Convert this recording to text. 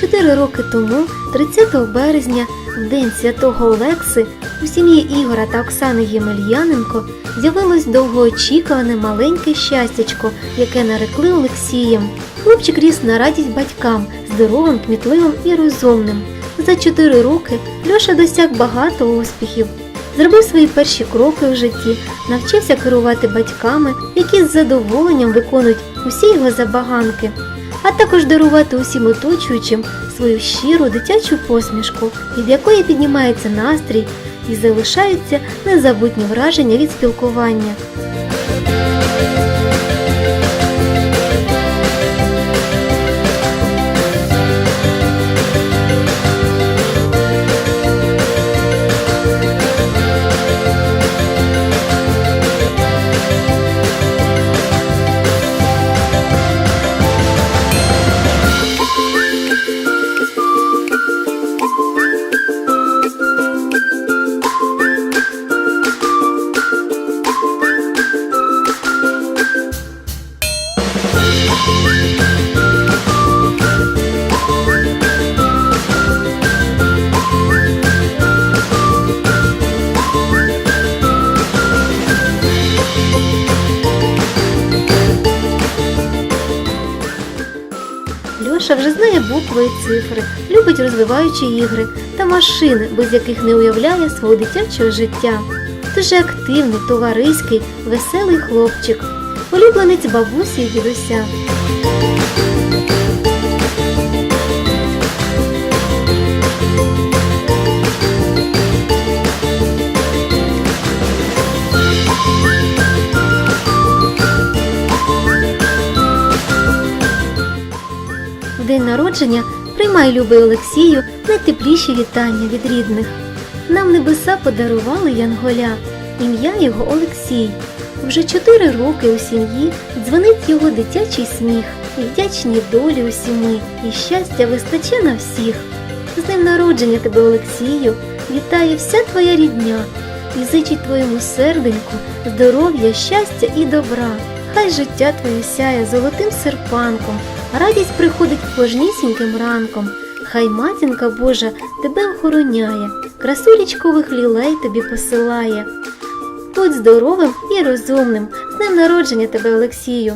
Чотири роки тому, 30 березня, в день святого Олекси, у сім'ї Ігора та Оксани Ємельяненко з'явилось довгоочікуване маленьке щастячко, яке нарекли Олексієм. Хлопчик ріс на радість батькам, здоровим, кмітливим і розумним. За чотири роки Льоша досяг багато успіхів. Зробив свої перші кроки у житті, навчився керувати батьками, які з задоволенням виконують усі його забаганки, а також дарувати усім оточуючим свою щиру дитячу посмішку, від якої піднімається настрій і залишаються незабутні враження від спілкування. Льоша вже знає букви і цифри, любить розвиваючі ігри та машини, без яких не уявляє свого дитячого життя. Дуже активний, товариський, веселий хлопчик, улюбленець бабусі і дідуся. День народження приймай, любий Олексію, найтепліші вітання від рідних. Нам небеса подарували Янголя, ім'я його Олексій. Вже чотири роки у сім'ї дзвонить його дитячий сміх, і вдячні долі усі ми, і щастя вистаче на всіх. З днем народження тебе, Олексію, вітає вся твоя рідня і зичить твоєму серденьку здоров'я, щастя і добра. Хай життя твоє сяє золотим серпанком, радість приходить кожнісіньким ранком. Хай матінка Божа тебе охороняє, красу річкових лілей тобі посилає. Будь здоровим і розумним. З днем народження тебе, Олексію!